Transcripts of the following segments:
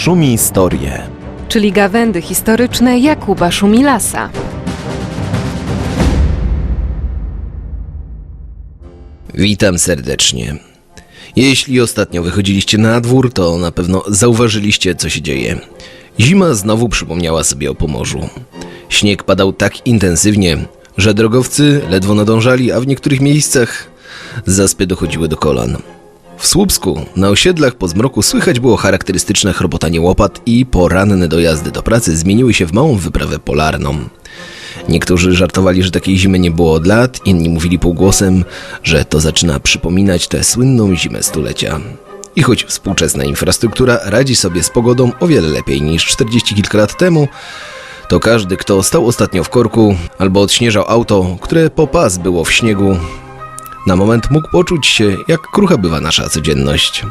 Szumi Historie. czyli gawędy historyczne Jakuba Szumilasa. Witam serdecznie. Jeśli ostatnio wychodziliście na dwór, to na pewno zauważyliście, co się dzieje. Zima znowu przypomniała sobie o Pomorzu. Śnieg padał tak intensywnie, że drogowcy ledwo nadążali, a w niektórych miejscach zaspy dochodziły do kolan. W Słupsku na osiedlach po zmroku słychać było charakterystyczne chrobotanie łopat i poranne dojazdy do pracy zmieniły się w małą wyprawę polarną. Niektórzy żartowali, że takiej zimy nie było od lat, inni mówili półgłosem, że to zaczyna przypominać tę słynną zimę stulecia. I choć współczesna infrastruktura radzi sobie z pogodą o wiele lepiej niż 40 kilka lat temu, to każdy, kto stał ostatnio w korku albo odśnieżał auto, które po pas było w śniegu, na moment mógł poczuć się, jak krucha bywa nasza codzienność.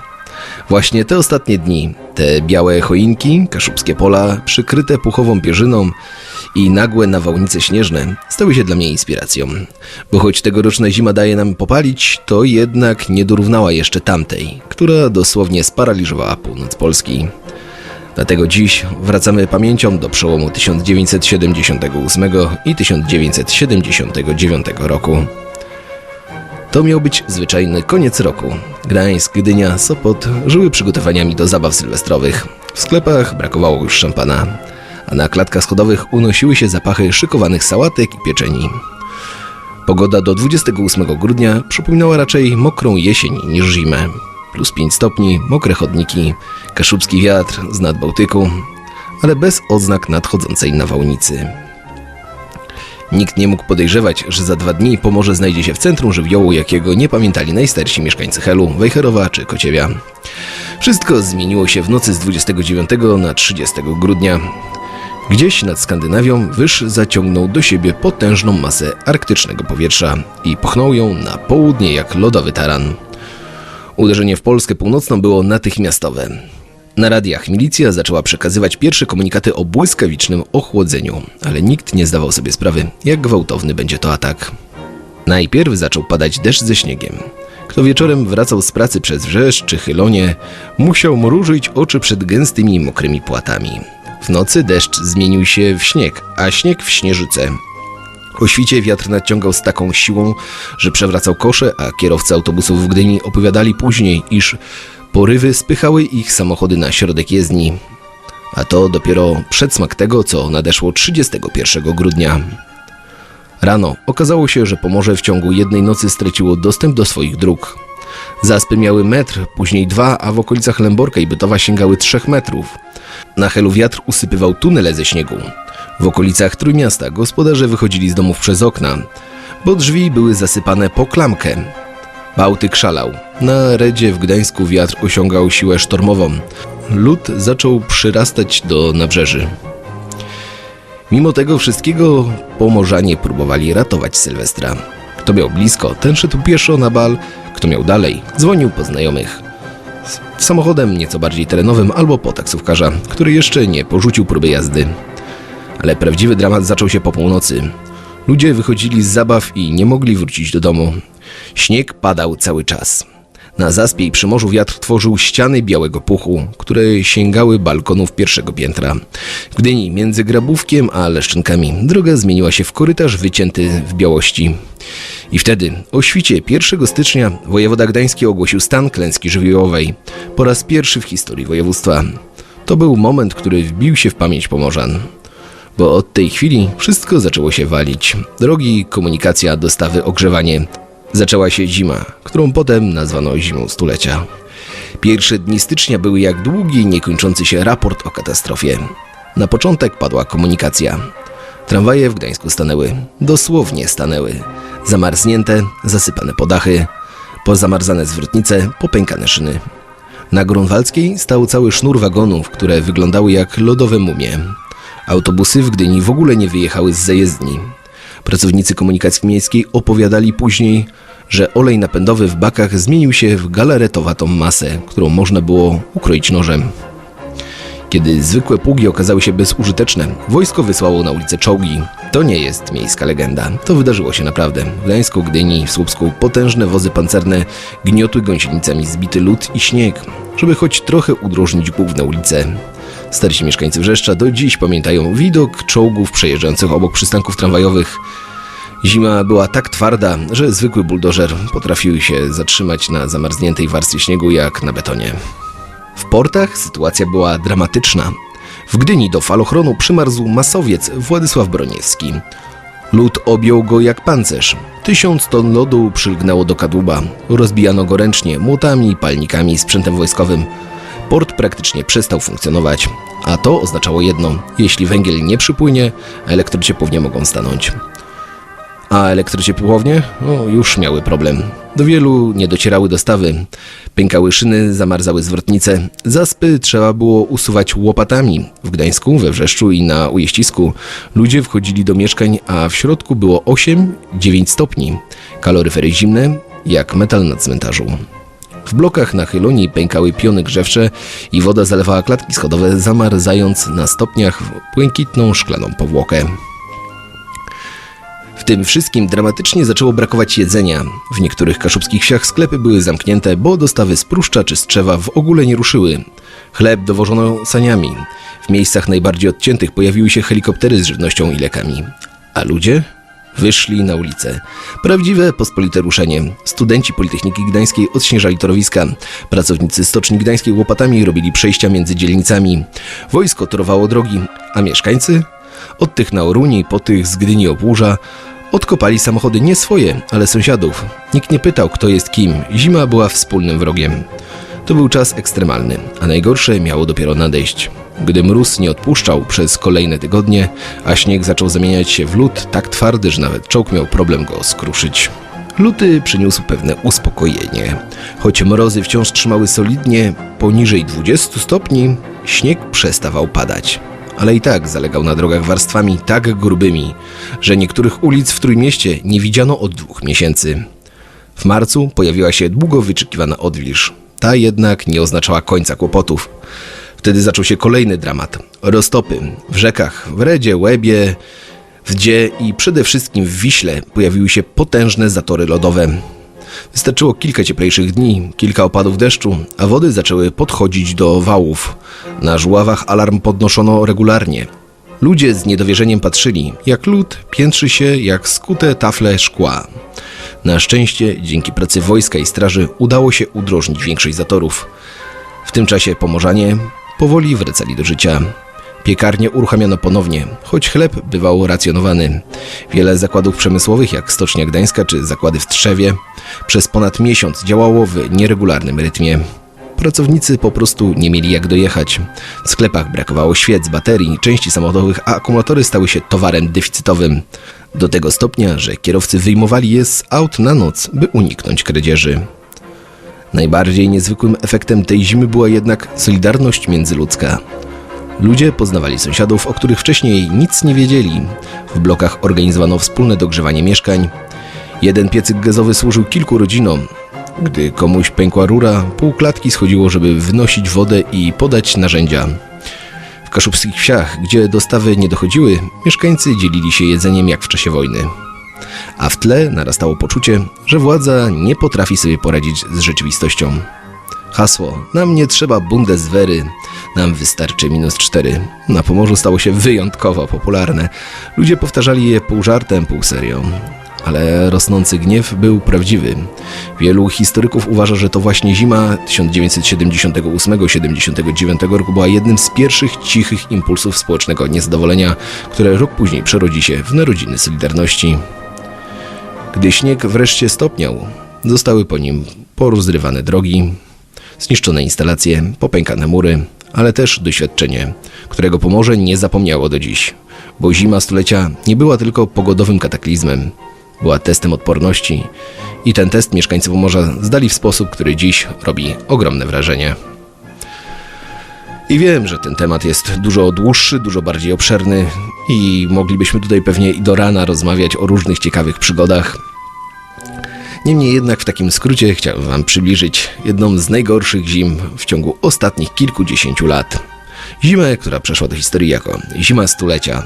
Właśnie te ostatnie dni, te białe choinki, kaszubskie pola, przykryte puchową pierzyną i nagłe nawałnice śnieżne stały się dla mnie inspiracją. Bo choć tegoroczna zima daje nam popalić, to jednak nie dorównała jeszcze tamtej, która dosłownie sparaliżowała północ Polski. Dlatego dziś wracamy pamięcią do przełomu 1978 i 1979 roku. To miał być zwyczajny koniec roku. Gdańsk, Gdynia, Sopot żyły przygotowaniami do zabaw sylwestrowych. W sklepach brakowało już szampana, a na klatkach schodowych unosiły się zapachy szykowanych sałatek i pieczeni. Pogoda do 28 grudnia przypominała raczej mokrą jesień niż zimę. Plus 5 stopni, mokre chodniki, kaszubski wiatr z nad Bałtyku, ale bez odznak nadchodzącej nawałnicy. Nikt nie mógł podejrzewać, że za dwa dni Pomorze znajdzie się w centrum żywiołu, jakiego nie pamiętali najstarsi mieszkańcy Helu, Wejherowa czy Kociewia. Wszystko zmieniło się w nocy z 29 na 30 grudnia. Gdzieś nad Skandynawią wyż zaciągnął do siebie potężną masę arktycznego powietrza i pchnął ją na południe jak lodowy taran. Uderzenie w Polskę Północną było natychmiastowe. Na radiach milicja zaczęła przekazywać pierwsze komunikaty o błyskawicznym ochłodzeniu, ale nikt nie zdawał sobie sprawy, jak gwałtowny będzie to atak. Najpierw zaczął padać deszcz ze śniegiem. Kto wieczorem wracał z pracy przez Wrzeszcz czy Chylonie, musiał mrużyć oczy przed gęstymi, mokrymi płatami. W nocy deszcz zmienił się w śnieg, a śnieg w śnieżycę. O świcie wiatr nadciągał z taką siłą, że przewracał kosze, a kierowcy autobusów w Gdyni opowiadali później, iż porywy spychały ich samochody na środek jezdni. A to dopiero przedsmak tego, co nadeszło 31 grudnia. Rano okazało się, że Pomorze w ciągu jednej nocy straciło dostęp do swoich dróg. Zaspy miały metr, później dwa, a w okolicach Lęborka i Bytowa sięgały trzech metrów. Na Helu wiatr usypywał tunele ze śniegu. W okolicach Trójmiasta gospodarze wychodzili z domów przez okna, bo drzwi były zasypane po klamkę. Bałtyk szalał. Na redzie w Gdańsku wiatr osiągał siłę sztormową. Lód zaczął przyrastać do nabrzeży. Mimo tego wszystkiego Pomorzanie próbowali ratować Sylwestra. Kto miał blisko, ten szedł pieszo na bal, kto miał dalej, dzwonił po znajomych. Samochodem nieco bardziej terenowym albo po taksówkarza, który jeszcze nie porzucił próby jazdy. Ale prawdziwy dramat zaczął się po północy. Ludzie wychodzili z zabaw i nie mogli wrócić do domu. Śnieg padał cały czas. Na zaspie i przy morzu wiatr tworzył ściany białego puchu, które sięgały balkonów pierwszego piętra. W Gdyni między Grabówkiem a Leszczynkami droga zmieniła się w korytarz wycięty w białości. I wtedy, o świcie 1 stycznia, wojewoda gdański ogłosił stan klęski żywiołowej. Po raz pierwszy w historii województwa. To był moment, który wbił się w pamięć Pomorzan. Bo od tej chwili wszystko zaczęło się walić. Drogi, komunikacja, dostawy, ogrzewanie. Zaczęła się zima, którą potem nazwano zimą stulecia. Pierwsze dni stycznia były jak długi, niekończący się raport o katastrofie. Na początek padła komunikacja. Tramwaje w Gdańsku stanęły. Dosłownie stanęły. Zamarznięte, zasypane podachy, pozamarzane zwrotnice, popękane szyny. Na Grunwaldzkiej stał cały sznur wagonów, które wyglądały jak lodowe mumie. Autobusy w Gdyni w ogóle nie wyjechały z zajezdni. Pracownicy komunikacji miejskiej opowiadali później, że olej napędowy w bakach zmienił się w galaretowatą masę, którą można było ukroić nożem. Kiedy zwykłe pługi okazały się bezużyteczne, wojsko wysłało na ulicę czołgi. To nie jest miejska legenda. To wydarzyło się naprawdę. W Gdańsku, Gdyni, w Słupsku potężne wozy pancerne gniotły gąsienicami zbity lód i śnieg, żeby choć trochę udrożnić główne ulice. Starsi mieszkańcy Wrzeszcza do dziś pamiętają widok czołgów przejeżdżających obok przystanków tramwajowych. Zima była tak twarda, że zwykły buldożer potrafił się zatrzymać na zamarzniętej warstwie śniegu jak na betonie. W portach sytuacja była dramatyczna. W Gdyni do falochronu przymarzł masowiec Władysław Broniewski. Lód objął go jak pancerz. Tysiąc ton lodu przylgnęło do kadłuba. Rozbijano go ręcznie, młotami, palnikami, sprzętem wojskowym. Port praktycznie przestał funkcjonować, a to oznaczało jedno: jeśli węgiel nie przypłynie, elektrociepłownie mogą stanąć. A elektrociepłownie o, już miały problem. Do wielu nie docierały dostawy. Pękały szyny, zamarzały zwrotnice. Zaspy trzeba było usuwać łopatami. W Gdańsku, we Wrzeszczu i na Ujeścisku ludzie wchodzili do mieszkań, a w środku było 8-9 stopni. Kaloryfery zimne, jak metal na cmentarzu. W blokach na chyloni pękały piony grzewcze i woda zalewała klatki schodowe, zamarzając na stopniach w błękitną szklaną powłokę. W tym wszystkim dramatycznie zaczęło brakować jedzenia. W niektórych kaszubskich wsiach sklepy były zamknięte, bo dostawy z Pruszcza czy z Trzewa w ogóle nie ruszyły. Chleb dowożono saniami. W miejscach najbardziej odciętych pojawiły się helikoptery z żywnością i lekami. A ludzie? Wyszli na ulicę. Prawdziwe, pospolite ruszenie. Studenci Politechniki Gdańskiej odśnieżali torowiska. Pracownicy Stoczni Gdańskiej łopatami robili przejścia między dzielnicami. Wojsko torowało drogi, a mieszkańcy? Od tych na Oruni, po tych z Gdyni Obłuża, odkopali samochody nie swoje, ale sąsiadów. Nikt nie pytał, kto jest kim. Zima była wspólnym wrogiem. To był czas ekstremalny, a najgorsze miało dopiero nadejść. Gdy mróz nie odpuszczał przez kolejne tygodnie, a śnieg zaczął zamieniać się w lód tak twardy, że nawet czołg miał problem go skruszyć. Luty przyniósł pewne uspokojenie. Choć mrozy wciąż trzymały solidnie poniżej 20 stopni, śnieg przestawał padać. Ale i tak zalegał na drogach warstwami tak grubymi, że niektórych ulic w Trójmieście nie widziano od dwóch miesięcy. W marcu pojawiła się długo wyczekiwana odwilż. Ta jednak nie oznaczała końca kłopotów. Wtedy zaczął się kolejny dramat. Roztopy w rzekach, w Redzie, Łebie, w Dzie i przede wszystkim w Wiśle pojawiły się potężne zatory lodowe. Wystarczyło kilka cieplejszych dni, kilka opadów deszczu, a wody zaczęły podchodzić do wałów. Na żuławach alarm podnoszono regularnie. Ludzie z niedowierzeniem patrzyli, jak lód piętrzy się jak skute tafle szkła. Na szczęście, dzięki pracy wojska i straży, udało się udrożnić większość zatorów. W tym czasie Pomorzanie powoli wracali do życia. Piekarnie uruchamiano ponownie, choć chleb bywał racjonowany. Wiele zakładów przemysłowych, jak Stocznia Gdańska czy zakłady w Trzewie, przez ponad miesiąc działało w nieregularnym rytmie. Pracownicy po prostu nie mieli jak dojechać. W sklepach brakowało świec, baterii, części samochodowych, a akumulatory stały się towarem deficytowym. Do tego stopnia, że kierowcy wyjmowali je z aut na noc, by uniknąć kradzieży. Najbardziej niezwykłym efektem tej zimy była jednak solidarność międzyludzka. Ludzie poznawali sąsiadów, o których wcześniej nic nie wiedzieli. W blokach organizowano wspólne dogrzewanie mieszkań. Jeden piecyk gazowy służył kilku rodzinom. Gdy komuś pękła rura, pół klatki schodziło, żeby wynosić wodę i podać narzędzia. W kaszubskich wsiach, gdzie dostawy nie dochodziły, mieszkańcy dzielili się jedzeniem jak w czasie wojny. A w tle narastało poczucie, że władza nie potrafi sobie poradzić z rzeczywistością. Hasło Nam nie trzeba Bundeswehry, nam wystarczy minus cztery. Na Pomorzu stało się wyjątkowo popularne. Ludzie powtarzali je pół żartem, pół serią. Ale rosnący gniew był prawdziwy. Wielu historyków uważa, że to właśnie zima 1978-79 roku była jednym z pierwszych cichych impulsów społecznego niezadowolenia, które rok później przerodzi się w narodziny Solidarności. Gdy śnieg wreszcie stopniał, zostały po nim porozrywane drogi, zniszczone instalacje, popękane mury, ale też doświadczenie, którego Pomorze nie zapomniało do dziś, bo zima stulecia nie była tylko pogodowym kataklizmem, była testem odporności i ten test mieszkańcy Pomorza zdali w sposób, który dziś robi ogromne wrażenie. I wiem, że ten temat jest dużo dłuższy, dużo bardziej obszerny i moglibyśmy tutaj pewnie i do rana rozmawiać o różnych ciekawych przygodach. Niemniej jednak w takim skrócie chciałem Wam przybliżyć jedną z najgorszych zim w ciągu ostatnich kilkudziesięciu lat. Zimę, która przeszła do historii jako zima stulecia.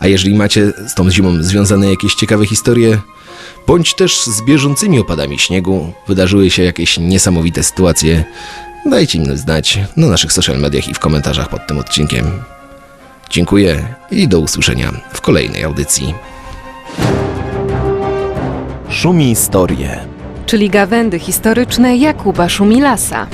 A jeżeli macie z tą zimą związane jakieś ciekawe historie, bądź też z bieżącymi opadami śniegu, wydarzyły się jakieś niesamowite sytuacje, Dajcie mi znać na naszych social mediach i w komentarzach pod tym odcinkiem. Dziękuję i do usłyszenia w kolejnej audycji. Szumi Historie. czyli gawędy historyczne Jakuba Szumilasa.